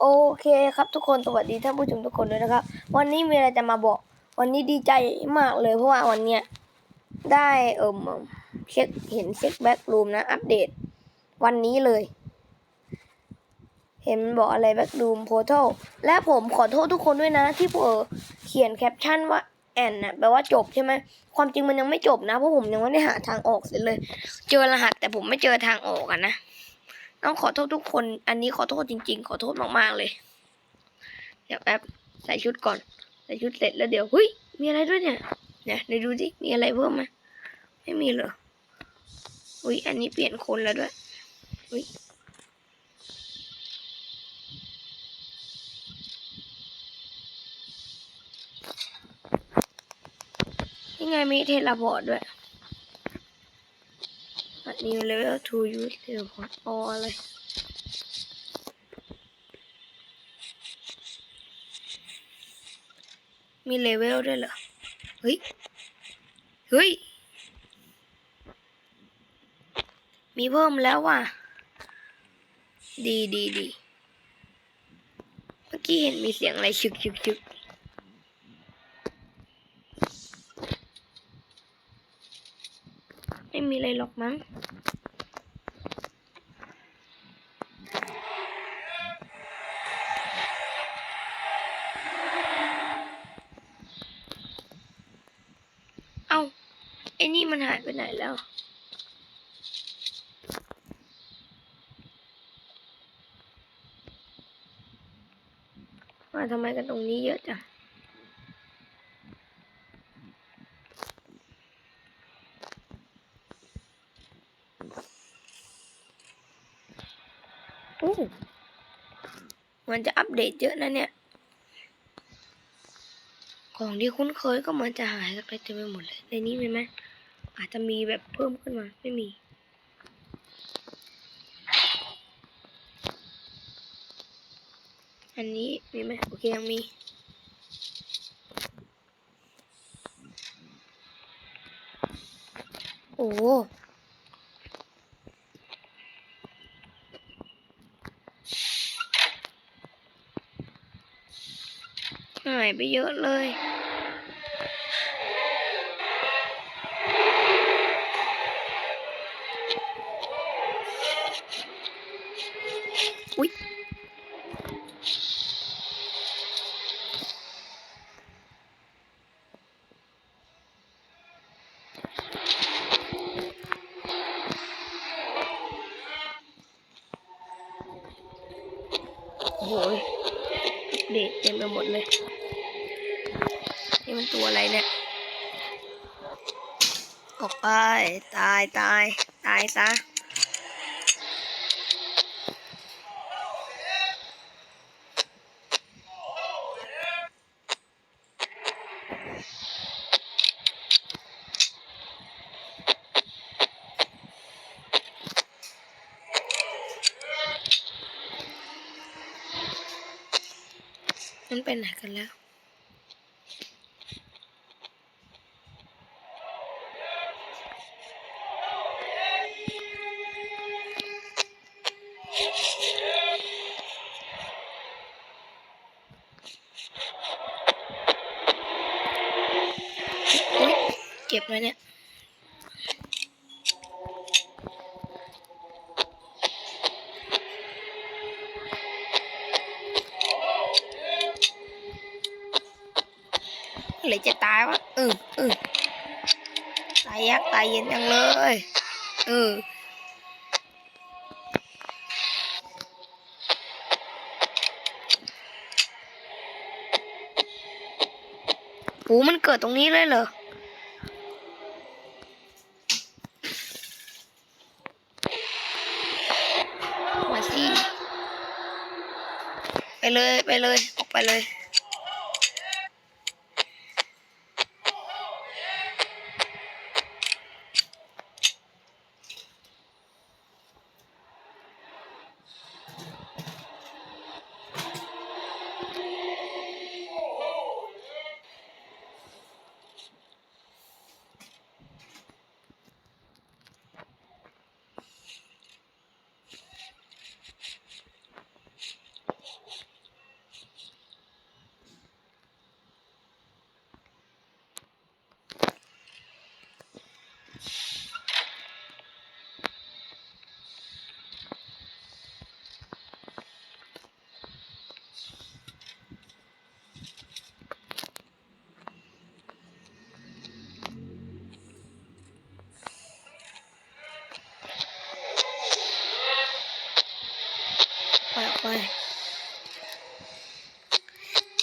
โอเคครับทุกคนสวัสดีท่านผู้ชมทุกคนด้วยนะครับ วันนี้มีอะไรจะมาบอก วันนี้ดีใจมากเลยเพราะว่าวันเนี้ยได้เอิมเช็คเห็นเช็คแบ็กรูมนะ อัปเดต วันนี้เลย เห็นบอกอะไรแบ็กรูมโพเทลและผมขอโทษทุกคนด้วยนะ ที่ผมเออเขียนแคปชั่นว่าแอนนะแปลว่าจบใช่ไหมความจริงมันยังไม่จบนะเพราะผมยังไม่ได้หาทางออกเสร็จเลย เจอรหัสแต่ผมไม่เจอทางออกอะนะ ต้องขอโทษทุกคน อันนี้ขอโทษจริง ๆ ขอโทษมากๆเลย เดี๋ยวแป๊บใส่ชุดก่อน ใส่ชุดเสร็จแล้วเดี๋ยวเฮ้ยมีอะไรด้วยเนี่ยเนี่ยเดี๋ยวดูสิมีอะไรเพิ่มไหมไม่มีเหรออุ้ยอันนี้เปลี่ยนคนแล้วด้วยอุ้ยนี่ไงมีเทเลพอร์ตด้วย อันนี้เลเวล2 use teleport อ๋ออะไรมีเลเวลด้วยเหรอ เฮ้ย เฮ้ย มีเพิ่มแล้วว่ะ ดีดีดี เมื่อกี้เห็นมีเสียงอะไรชึกชึกชึก ไม่มีอะไรหรอกมั้งเอาไอ้นี่มันหายไปไหนแล้วมาทำไมกันตรงนี้เยอะจัง โอ้ มันจะอัปเดตเยอะนะเนี่ย ของที่คุ้นเคยก็เหมือนจะหายสักเต็มไปหมดเลยในนี้มีไหมอาจจะมีแบบเพิ่มขึ้นมาไม่มีอันนี้มีไหมโอเคยังมี โอ้โหหายไปเยอะเลย อุ๊ยายตาย ตายซะมันไปไหนกันแล้ว ไว้เนี่ยหรือจะตายวะเออเออตายยากตายเย็นจังเลยเออโอ้มันเกิดตรงนี้เลยเหรอ ไปเลยไปเลยออกไปเลย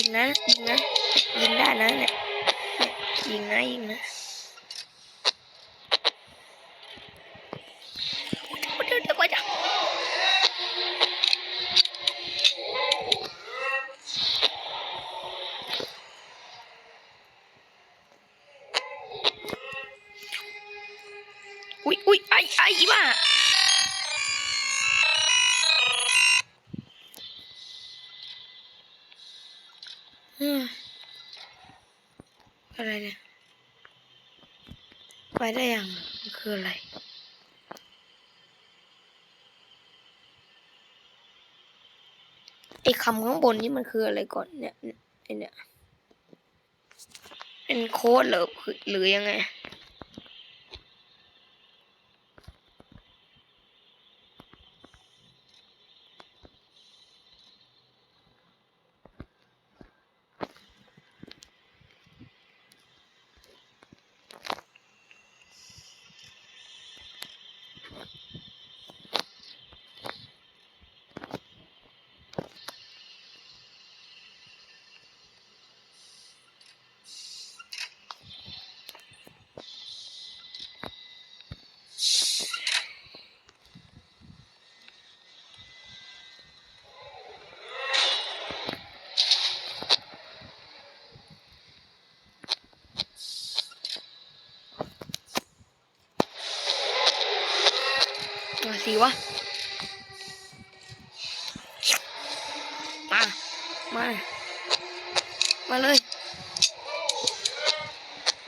günler, günler, günler, günler, günler, günler, günler, günler, günler, günler, บนนี่มันคืออะไรก่อนเนี่ยไอเนี่ยเป็นโค้ดหรือหรือยังไง มาสิวะ มา มา มาเลย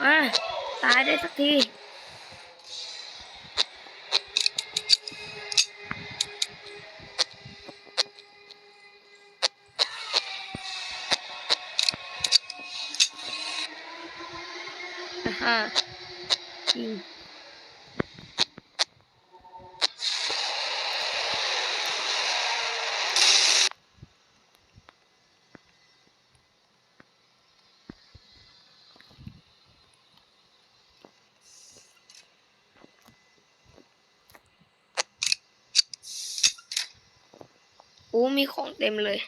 มา ตายได้สักที มีของเต็มเลย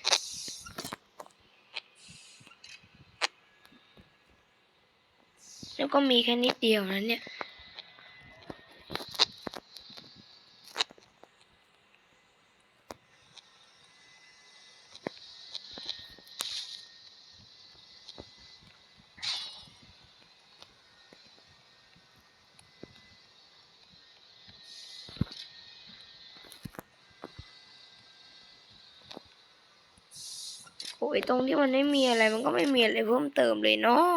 แล้วก็มีแค่นิดเดียวนะเนี่ย ตรงที่มันไม่มีอะไรมันก็ไม่มีอะไรเพิ่มเติมเลยเนาะ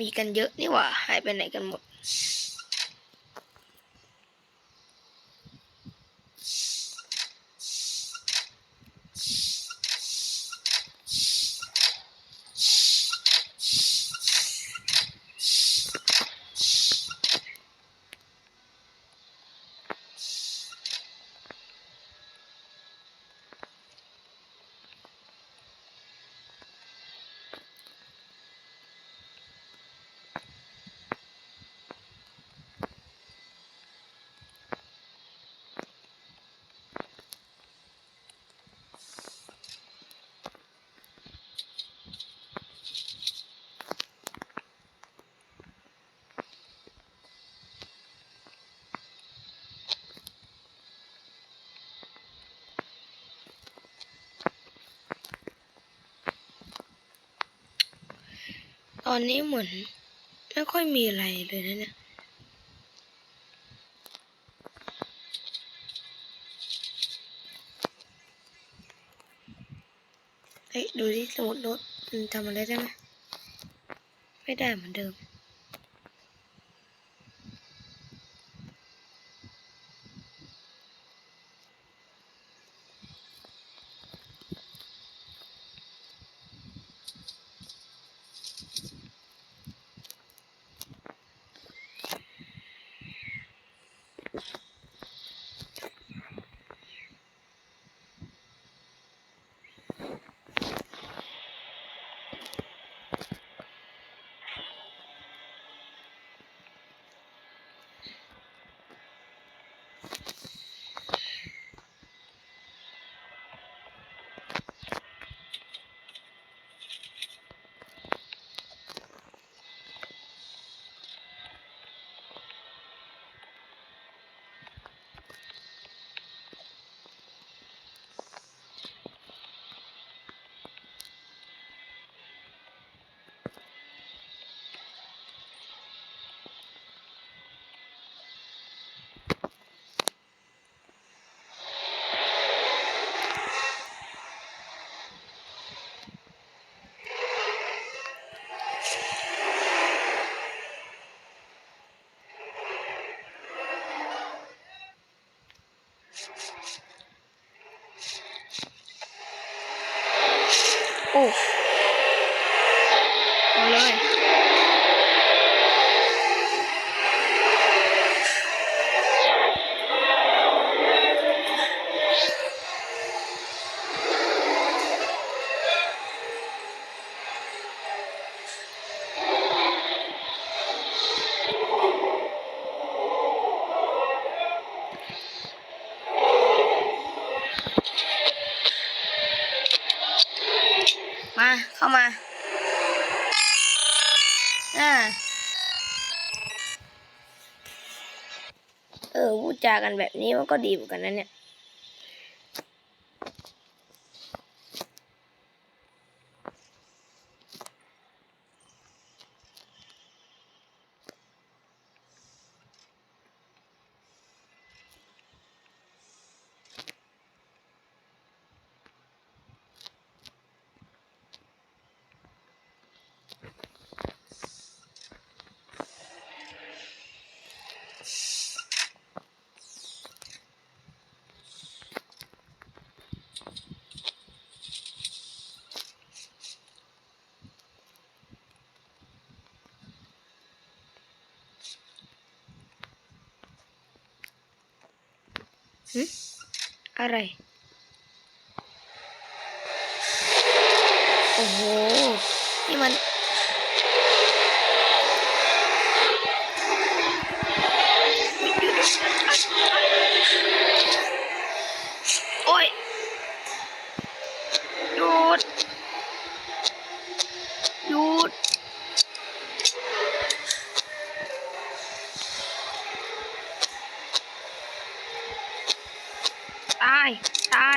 มีกันเยอะนี่หว่า หายไปไหนกันหมด อนนี้เหมือน ไม่ค่อยมีอะไรเลยนะเนี่ยเฮ้ยดูที่สมุดโน้ตมันทำอะไรได้ไหมไม่ได้เหมือนเดิม โอ้เอาเลย แบบนี้มันก็ดีเหมือนกันนะเนี่ย หึอ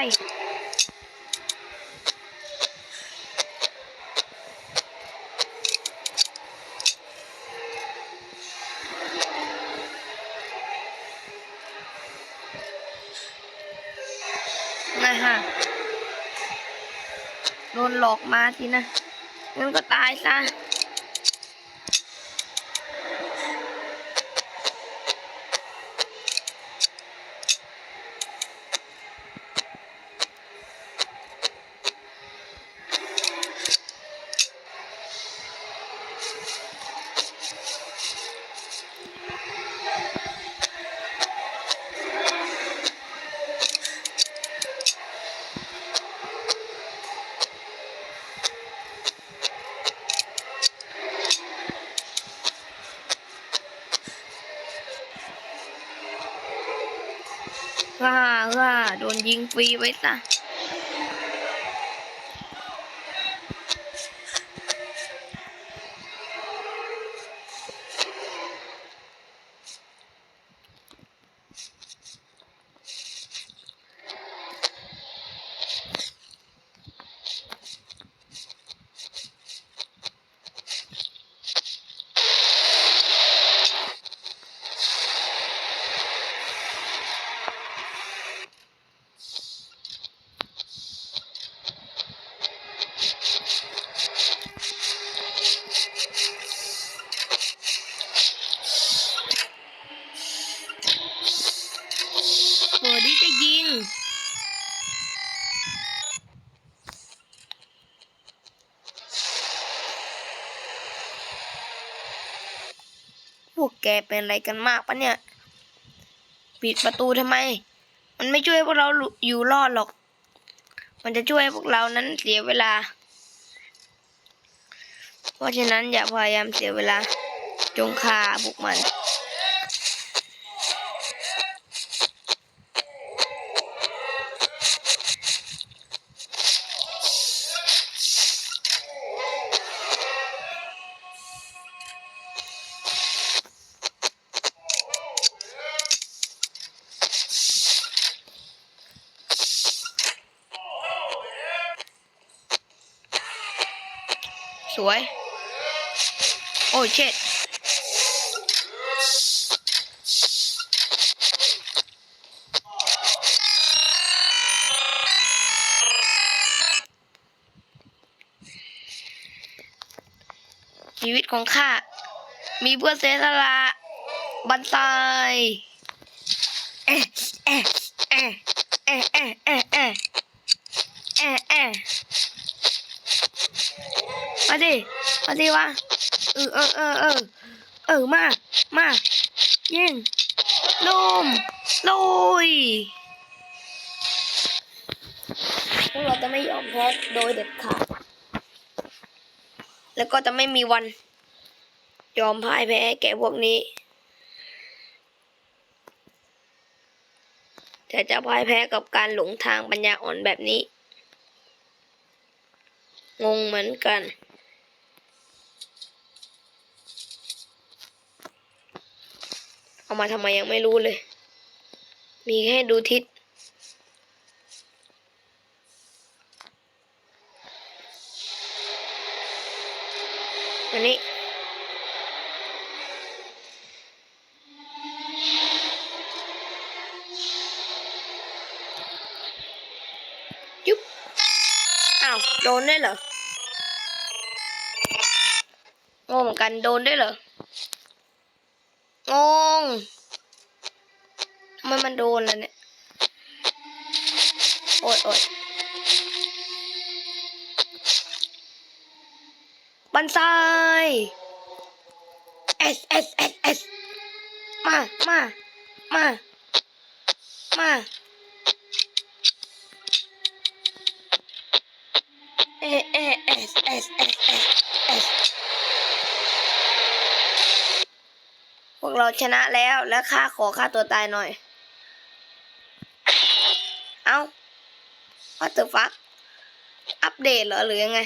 ตายไงฮะโดนหลอกมาสินะงั้นก็ตายซะ โดนยิงฟรีไว้ซะ แกเป็นอะไรกันมากปะเนี่ย ปิดประตูทำไม มันไม่ช่วยพวกเราอยู่รอดหรอก มันจะช่วยพวกเรานั้นเสียเวลา เพราะฉะนั้นอย่าพยายามเสียเวลา จงคาบุกมัน สวย โอ้เช็ดชีวิตของข้า มีเพื่อเสียสละบันไซ มาดิมาดิวะเออเออเออเออเออมามายิงลมลุยพวกเราจะไม่ยอมแพ้โดยเด็ดขาดแล้วก็จะไม่มีวัน ยอมพ่ายแพ้แก่พวกนี้ แต่จะพ่ายแพ้กับการหลงทางปัญญาอ่อนแบบนี้ งงเหมือนกัน เอามาทำไมยังไม่รู้เลย มีแค่ดูทิศอันนี้ยุบอ้าว โดนได้เหรอ งงเหมือนกัน โดนได้เหรอ งงมันมันโดนแล้วเนี่ย โอ๊ยโอ๊ยบันไซเอสเอสเอสเอสมา มา มา มาเอเอเอสเอสเอสเอส วกเราชนะแล้วแล้วข้าขอฆ่าตัวตายหน่อย เอา what the fuck อัปเดตเหรอหรือยังไง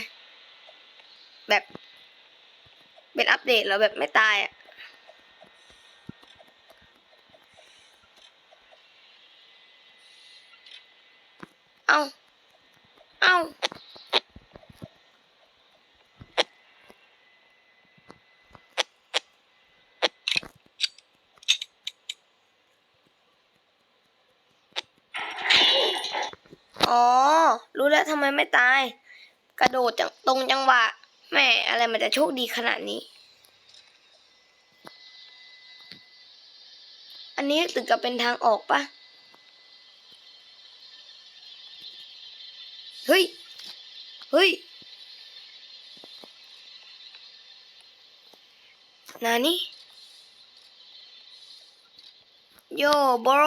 แบบ เป็นอัปเดตเหรอแบบไม่ตายอะเอาเอา อ๋อ รู้แล้วทำไมไม่ตาย กระโดดจังตรงจังหวะ แม่อะไรมันจะโชคดีขนาดนี้ อันนี้ถึงกับเป็นทางออกปะเฮ้ย เฮ้ยนานี่โยบร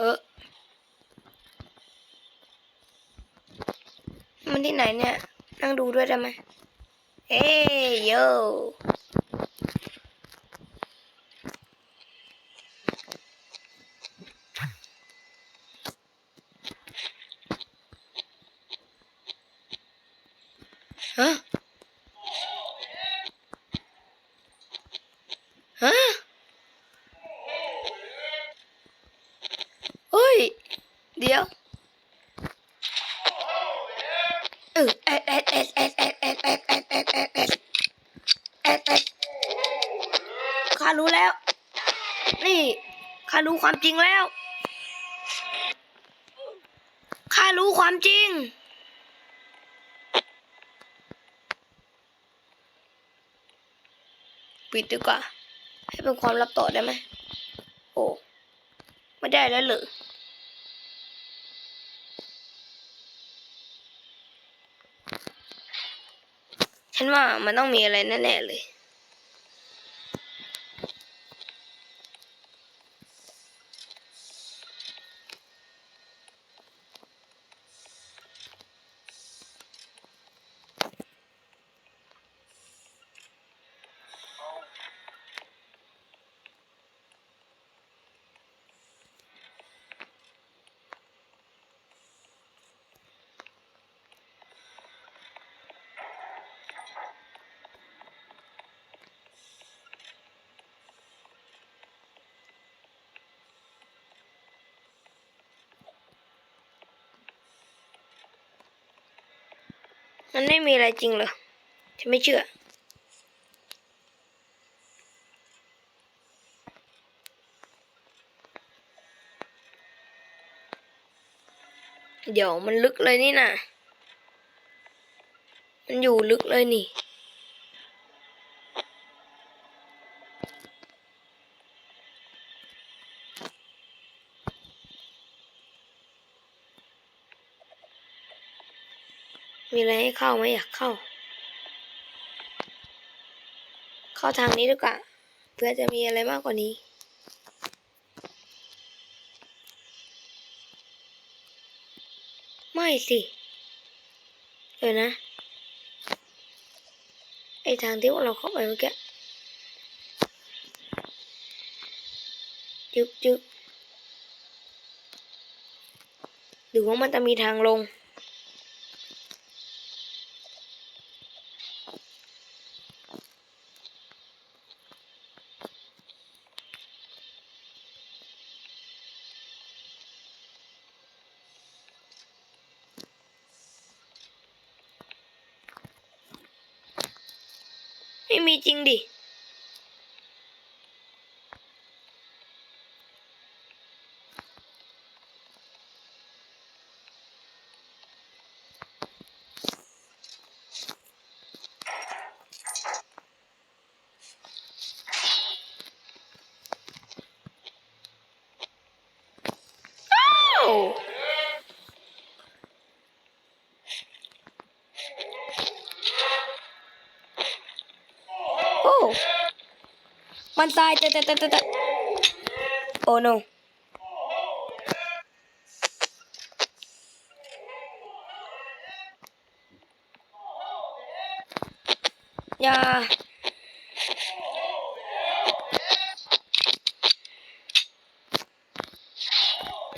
เออ มันที่ไหนเนี่ย นั่งดูด้วยได้ไหม เอ้ยโย จริงแล้ว ข้ารู้ความจริง ปิดดีกว่า ให้เป็นความลับต่อได้ไหม โอ้ ไม่ได้แล้วหรือฉันว่ามันต้องมีอะไรแน่ๆเลย มันไม่มีอะไรจริงเหรอฉันไม่เชื่อ เดี๋ยวมันลึกเลยนี่นะมันอยู่ลึกเลยนี่ มีอะไรให้เข้าไหมอยากเข้า เข้าทางนี้ดีกว่าเพื่อจะมีอะไรมากกว่านี้ ไม่สิ เดี๋ยวนะ ไอทางที่พวกเราเข้าไปเมื่อกี้จึ๊บจึ๊บหรือว่ามันจะมีทางลง ม่มีจริงดิ I'm tied. Oh no. Yeah.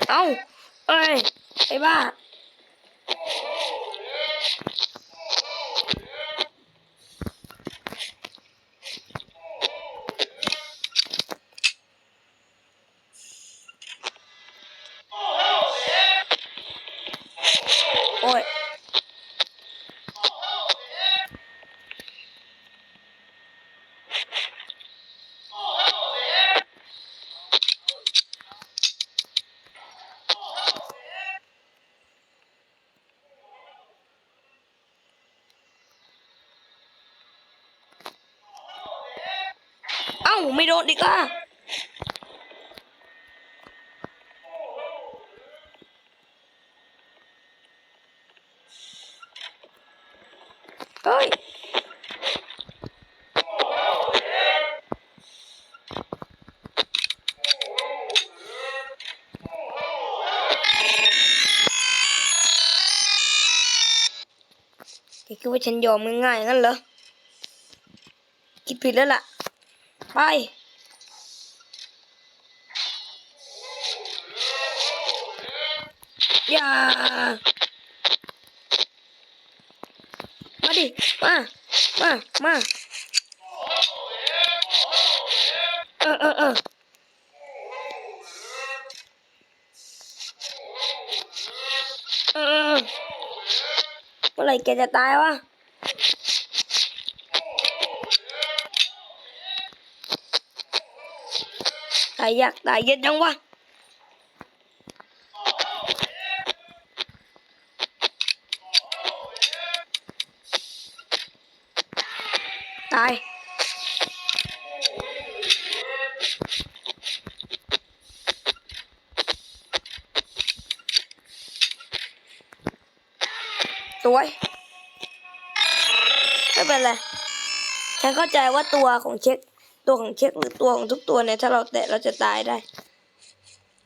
Ow. Ôi, ấy ba. ฮ้ยคิดว่าฉันยอมง่ายๆงั้นเหรอ คิดผิดแล้วล่ะ ไปอย่าดิ มา มา มาเออเออเออเออเออเมื่อไหร่แกจะตายวะตายยากตายเย็นจังวะ เข้าใจว่าตัวของเช็ค ตัวของเช็คหรือตัวของทุกตัวเนี่ยถ้าเราแตะเราจะตายได้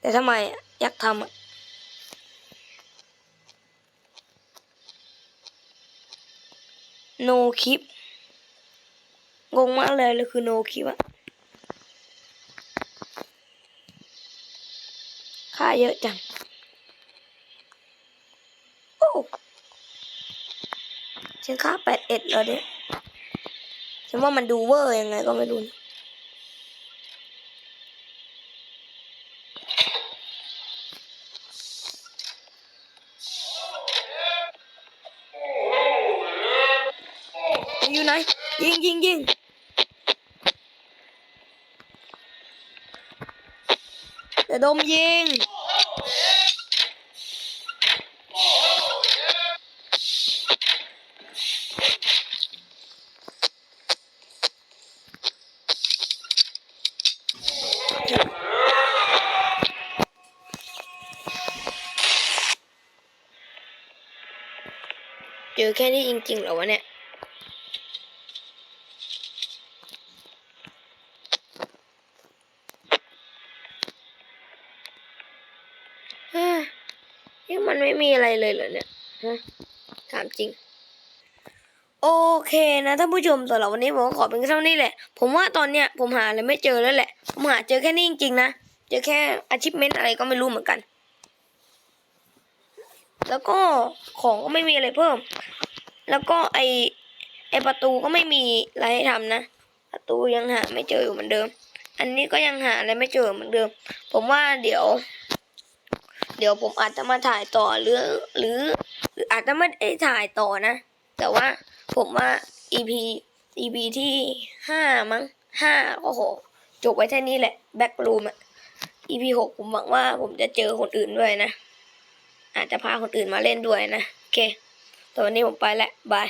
แต่ทำไมอยากทำอะ no clip งงมากเลยเลยคือ no clip อะค่าเยอะจังโอ้ฉันค่าแปดเอ็ดแล้วเนี่ย ฉันว่ามันดูเวอร์ยังไงก็ไม่รู้อยู่ไหน ยิงยิงยิงเดี๋ยวดมยิง แค่นี้จริงๆเหรอวะเนี่ยเฮ้ยนี่มันไม่มีอะไรเลยเหรอเนี่ยถามจริง โอเคนะท่านผู้ชมสำหรับวันนี้ผมขอเป็นเท่านี้แหละ ผมว่าตอนเนี้ยผมหาอะไรไม่เจอแล้วแหละ ผมหาเจอแค่นี้จริงๆนะ เจอแค่ achievement อะไรก็ไม่รู้เหมือนกัน แล้วก็ของก็ไม่มีอะไรเพิ่ม แล้วก็ไอไอประตูก็ไม่มีอะไรให้ทำนะ ประตูยังหาไม่เจออยู่เหมือนเดิม อันนี้ก็ยังหาอะไรไม่เจอเหมือนเดิม ผมว่าเดี๋ยว เดี๋ยวผมอาจจะมาถ่ายต่อหรือ หรือ หรืออาจจะไม่ได้ถ่ายต่อนะ แต่ว่าผมว่า EP EP ที่ห้ามั้งห้าก็โหจบไว้แค่นี้แหละแบ็กรูมอะ EP หกผมหวังว่าผมจะเจอคนอื่นด้วยนะ อาจจะพาคนอื่นมาเล่นด้วยนะ โอเคตอนนี้ผมไปแล้วบาย